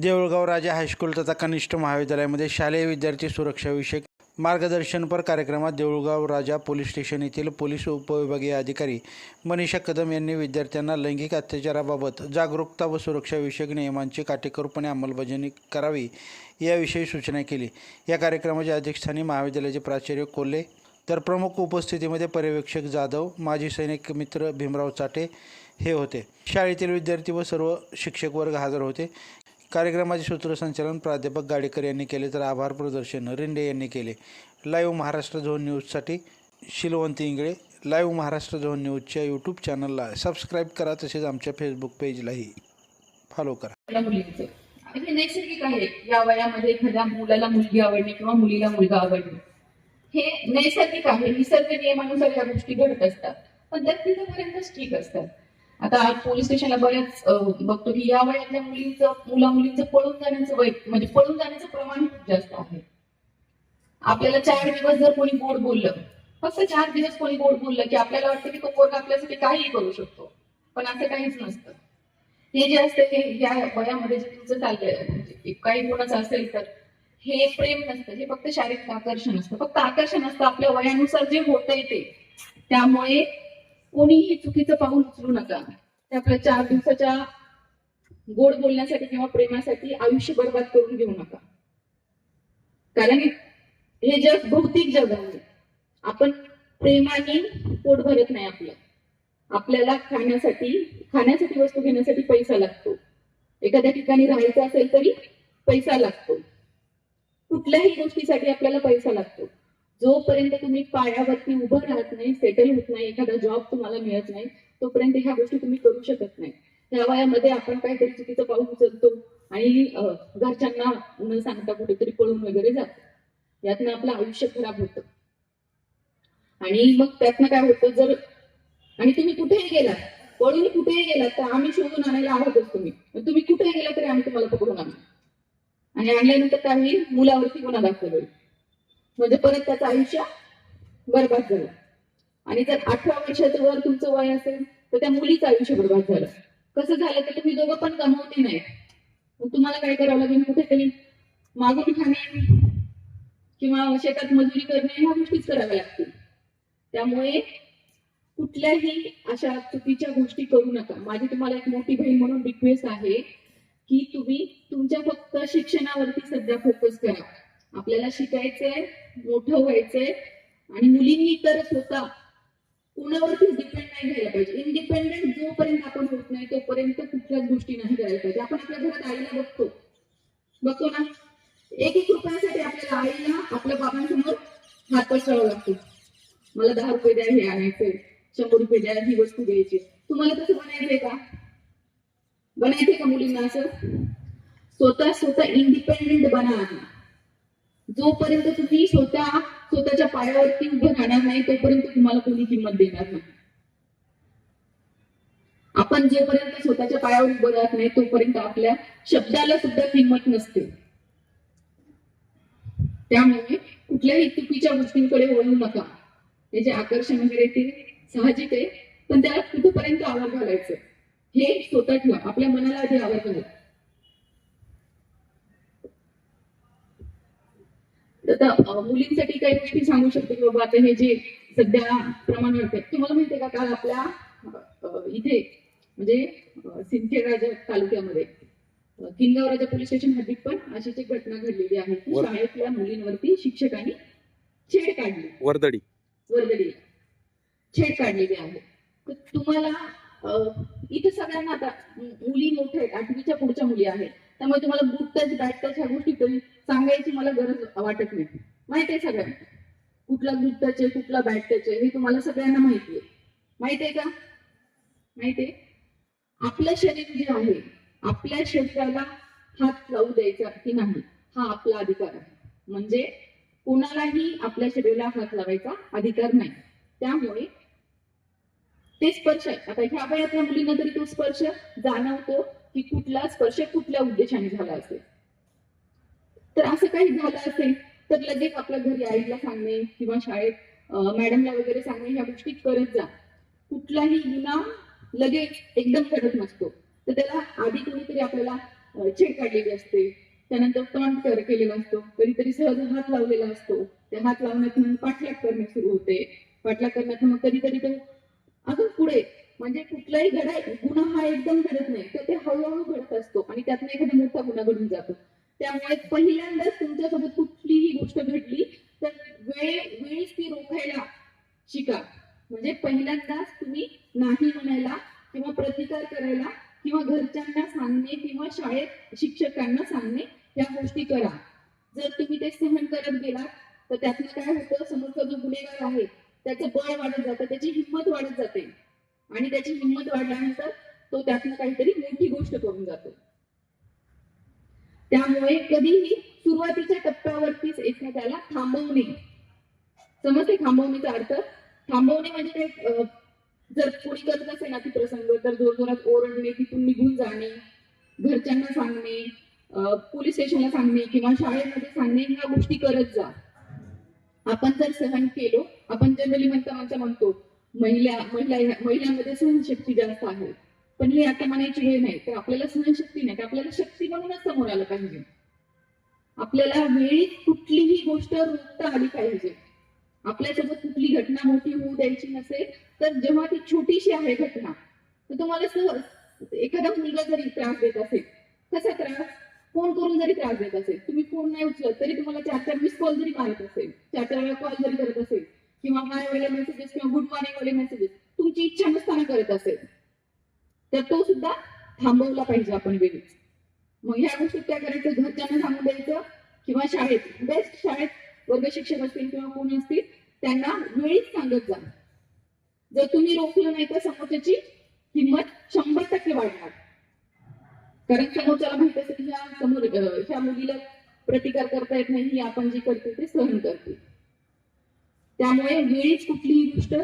Deulgaon Raja high school तथा कनिष्ठ महाविद्यालयामध्ये शालेय विद्यार्थी सुरक्षाविषयक मार्गदर्शनपर कार्यक्रमात देऊळगाव राजा पोलीस स्टेशन येथील पोलीस उपविभागीय अधिकारी मनीषा कदम यांनी विद्यार्थ्यांना लैंगिक अत्याचाराबाबत जागरूकता व सुरक्षाविषयक नियमांची काटेकोरपणे अंमलबजावणी करावी याविषयी सूचना केली. या कार्यक्रमाच्या अध्यक्षस्थानी महाविद्यालयाचे प्राचार्य कोल्हे तर प्रमुख उपस्थितीमध्ये पर्यवेक्षक जाधव माजी सैनिक मित्र भीमराव चाटे हे होते. शाळेतील विद्यार्थी व सर्व शिक्षक वर्ग हजर होते. कार्यक्रमाचे सूत्रसंचालन प्राध्यापक गाडेकर यांनी केले तर आभार प्रदर्शन रिंडे यांनी केले. लाईव्ह महाराष्ट्र झोन न्यूजसाठी शिलवंती इंगळे. लाईव्ह महाराष्ट्र झोन न्यूजच्या यूट्यूब चॅनलला सबस्क्राईब करा तसेच आमच्या फेसबुक पेजलाही फॉलो करा. हे नैसर्गिक आहे. या वयामध्ये एखाद्या मुलाला मुलगी आवडणे किंवा मुलीला मुलगा आवडणे हे नैसर्गिक आहे. निसर्ग नियमानुसार या गोष्टी घडत असतात. पण त्या तिथपर्यंतच ठीक असतात. आता पोलीस स्टेशनला बऱ्याच बघतो की या वयातल्या मुलींचं मुला मुलींचं पळून जाण्याचं वय म्हणजे पळून जाण्याचं प्रमाण खूप जास्त आहे. आपल्याला चार दिवस जर कोणी गोड बोललं फक्त चार दिवस कोणी गोड बोललं की आपल्याला वाटतं की तो पोरगा आपल्यासाठी काहीही करू शकतो पण असं काहीच नसतं. हे जे असतं हे या वयामध्ये जे तुमचं चाललंय म्हणजे काही कोणाचं असेल तर हे प्रेम नसतं हे फक्त शारीरिक आकर्षण असतं. फक्त आकर्षण असतं आपल्या वयानुसार जे होतंय ते. त्यामुळे कोणीही चुकीचं पाऊल उचलू नका. ते आपल्या चार दिवसाच्या गोड बोलण्यासाठी किंवा प्रेमासाठी आयुष्य बर्बाद करून घेऊ नका. कारण हे जग भौतिक जग आहे. आपण प्रेमाने पोट भरत नाही आपलं. आपल्याला खाण्यासाठी खाण्यासाठी वस्तू घेण्यासाठी पैसा लागतो. एखाद्या ठिकाणी राहायचं असेल तरी पैसा लागतो. कुठल्याही गोष्टीसाठी आपल्याला पैसा लागतो. जोपर्यंत तुम्ही पायावरती उभं राहत नाही सेटल होत नाही एखादा जॉब तुम्हाला मिळत नाही तोपर्यंत ह्या गोष्टी तुम्ही करू शकत नाही. ह्या वयामध्ये आपण काहीतरी चुकीचं पाऊल उचलतो आणि घरच्यांना न सांगता कुठेतरी पळून वगैरे जातो. यातनं आपलं आयुष्य खराब होतं. आणि मग त्यातनं काय होतं जर आणि तुम्ही कुठेही गेलात पळून कुठेही गेलात तर आम्ही शोधून आणायला आहोतच तुम्ही. तुम्ही कुठेही गेला तरी आम्ही तुम्हाला पकडून आणू. आणि आणल्यानंतर काही मुलावरती गुन्हा दाखल होईल. म्हणजे परत त्याचं आयुष्य बरबाद झालं. आणि जर अठरा वर्षाचं वर तुमचं वय असेल तर त्या मुलीचं आयुष्य बरबाद झालं. कसं झालं तर तुम्ही दोघं पण कमवते नाही मग तुम्हाला काय करावं लागेल कुठेतरी? मागून खाणे किंवा शेतात मजुरी करणे ह्या गोष्टीच कराव्या लागतील. त्यामुळे कुठल्याही अशा चुकीच्या गोष्टी करू नका. माझी तुम्हाला एक मोठी बहीण म्हणून रिक्वेस्ट आहे की तुम्ही तुमच्या फक्त शिक्षणावरती सध्या फोकस करा. आपल्याला शिकायचंय मोठं व्हायचंय आणि मुलींनी तर स्वतः कुणावरतीच डिपेंड नाही घ्यायला पाहिजे. इंडिपेंडेंट जोपर्यंत आपण होत नाही तोपर्यंत कुठल्याच गोष्टी नाही करायला पाहिजे. आपण आपल्या घरात आईला बघतो. बघतो ना? एक एक रुपयासाठी आपल्याला आईला आपल्या बाबांसमोर हात पसरावा लागतो. मला दहा रुपये द्या हे आणायचंय. शंभर रुपये द्या ही वस्तू घ्यायची. तुम्हाला तसं बनायचंय का? बनायचंय का मुलींना असं? स्वतः स्वतः इंडिपेंडेंट बना जोपर्यंत तुम्ही स्वतः स्वतःच्या पायावरती उभं राहणार नाही तोपर्यंत तुम्हाला कोणी किंमत देणार नाही. आपण जोपर्यंत स्वतःच्या पायावर उभं राहत नाही तोपर्यंत आपल्या शब्दाला सुद्धा किंमत नसते. त्यामुळे कुठल्याही चुकीच्या गोष्टींकडे वळू नका. त्याचे आकर्षण वगैरे ते साहजिक आहे पण त्याला कुठपर्यंत आवाज घालायचं? हे स्वतः ठेवा. आपल्या मनाला आधी आवाज घाला. अं, मुलींसाठी काही गोष्टी सांगू शकतो की बाबा आता हे जे सध्या प्रमाण वाढतंय तुम्हाला माहितीये का काल आपल्या इथे म्हणजे सिंदखेड राजा तालुक्यामध्ये किनगाव राजा पोलीस स्टेशन हद्दीत पण अशीच एक घटना घडलेली आहे. की वर- शाळेतल्या मुलींवरती शिक्षकांनी छेड काढली. वर्दडी वर्गडी छेड काढलेली आहे. तर तुम्हाला अं, इथे सगळ्यांना आता मु- मुली मोठ्या आहेत आठवीच्या पुढच्या मुली आहेत. त्यामुळे तुम्हाला बुट टच बॅट टच ह्या गोष्टी तरी सांगायची मला गरज वाटत नाही. माहिती आहे सगळ्यांना. कुठला बुट टच आहे कुठला बॅट टच आहे हे तुम्हाला सगळ्यांना माहिती आहे. माहिती आहे का? माहिती आहे? आपलं शरीर जे आहे आपल्या शरीराला हात लावू द्यायचा की नाही हा आपला अधिकार आहे. म्हणजे कोणालाही आपल्या शरीराला हात लावायचा अधिकार नाही. त्यामुळे ते स्पर्श आता ह्या वयातल्या मुलींना तरी तो स्पर्श जाणवतो की कुठला स्पर्श कुठल्या उद्देशाने झाला असेल. तर असं काही झालं असेल तर लगेच आपल्या घरी आईला सांगणे किंवा शाळेत मॅडमला वगैरे सांगणे ह्या गोष्टी करत जा. कुठलाही गुन्हा लगेच एकदम घडत नसतो. तर त्याला आधी कोणीतरी आपल्याला चेक छेड काढलेली असते. त्यानंतर तोंड कर केलेला असतो. कधीतरी सहज हात लावलेला असतो. त्या हात लावण्यातून पाठलाग करणे सुरू होते. पाठलाग करण्यात मग कधीतरी तो अजून पुढे म्हणजे कुठलाही घडा गुन्हा हा एकदम घडत नाही. तर ते हळूहळू घडत असतो आणि त्यातनं एखादा मोठा गुन्हा घडून जातो. त्यामुळे पहिल्यांदाच तुमच्यासोबत कुठलीही गोष्ट घडली तर वेळ वेळीच ती रोखायला शिका. म्हणजे पहिल्यांदाच तुम्ही नाही म्हणायला किंवा प्रतिकार करायला किंवा घरच्यांना सांगणे किंवा शाळेत शिक्षकांना सांगणे या गोष्टी करा. जर तुम्ही ते सहन करत गेलात तर त्यातनं काय होतं? समोरचा जो गुन्हेगार आहे त्याचं बळ वाढत जातं त्याची हिंमत वाढत जाते. आणि त्याची हिंमत वाढल्यानंतर तो त्यातनं काहीतरी मोठी गोष्ट करून जातो. त्यामुळे कधीही सुरुवातीच्या टप्प्यावरतीच एखाद्याला थांबवणे. समजते थांबवणीचा अर्थ? थांबवणे म्हणजे काय? जर कोणी करत असेल ना ती प्रसंग तर जोरजोरात ओरडणे तिथून निघून जाणे घरच्यांना सांगणे पोलीस स्टेशनला सांगणे किंवा शाळेमध्ये सांगणे ह्या गोष्टी करत जा. आपण जर सहन केलो आपण जनरली म्हणता म्हणता म्हणतो महिला महिला महिलांमध्ये सहनशक्ती जास्त आहे. पण हे आता म्हणायची वेळ नाही तर आपल्याला सहनशक्ती नाही तर आपल्याला शक्ती म्हणूनच समोर आलं पाहिजे. आपल्याला वेळीत कुठलीही गोष्ट रोखता आली पाहिजे. आपल्यासोबत कुठली घटना मोठी होऊ द्यायची नसेल तर जेव्हा ती छोटीशी आहे घटना तर तुम्हाला सहज एखादा मुलगा जरी त्रास देत असेल कसा त्रास? फोन करून जरी त्रास देत असेल तुम्ही फोन नाही उचलत तरी तुम्हाला चार चार मिस कॉल जरी मारत असेल चार चार वेळा कॉल जरी करत असेल किंवा हाय वाले मेसेजेस किंवा गुड मॉर्निंग वाले मेसेजेस तुमची इच्छा नसताना करत असेल तर तो सुद्धा थांबवला पाहिजे आपण वेळीच मग ह्या गोष्टीत काय करायचं? घरच्यांना सांगून द्यायचं किंवा शाळेत बेस्ट शाळेत वर्ग शिक्षक असतील किंवा कोणी असतील त्यांना वेळीच सांगत जा. जर तुम्ही रोखलं नाही तर समोरच्याची किंमत शंभर टक्के वाढणार. कारण समोरच्याला माहीत असेल ह्या समोर ह्या मुलीला प्रतिकार करता येत नाही ही आपण जी करतो ते सहन करते त्यामुळे वेळीच कुठलीही गोष्ट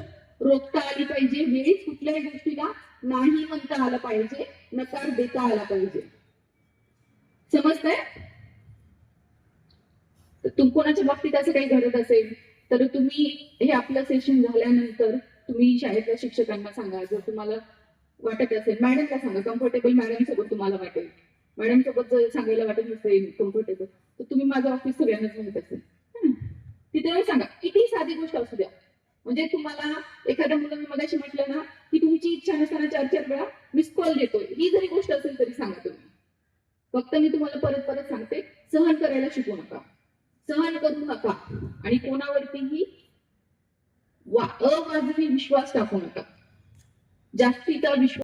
रोखता आली पाहिजे वेळीच कुठल्याही गोष्टीला नाही म्हणता आलं पाहिजे नकार देता आला पाहिजे. समजतंय? तर तुम कोणाच्या बाबतीत असं काही घडत असेल तर तुम्ही हे आपलं सेशन झाल्यानंतर तुम्ही शाळेतल्या शिक्षकांना सांगा. जर तुम्हाला वाटत असेल. मॅडमला सांगा कम्फर्टेबल मॅडम सोबत तुम्हाला वाटेल. मॅडम सोबत जर सांगायला वाटत नसेल कम्फर्टेबल तर तुम्ही माझं ऑफिस सगळ्यांनाच माहीत असेल. तिथे सांगा. किती साधी गोष्ट असू द्या. म्हणजे तुम्हाला एखाद्या मुलाने मगाशी म्हटलं ना की तुमची इच्छा नसताना चार चार वेळा मिस कॉल देतोय. ही जरी गोष्ट असेल तरी सांगा तुम्ही. फक्त मी तुम्हाला परत परत सांगते सहन करायला शिकू नका. सहन करू नका. आणि कोणावरतीही वा- अवाजवी विश्वास टाकू नका. जास्तीचा विश्वास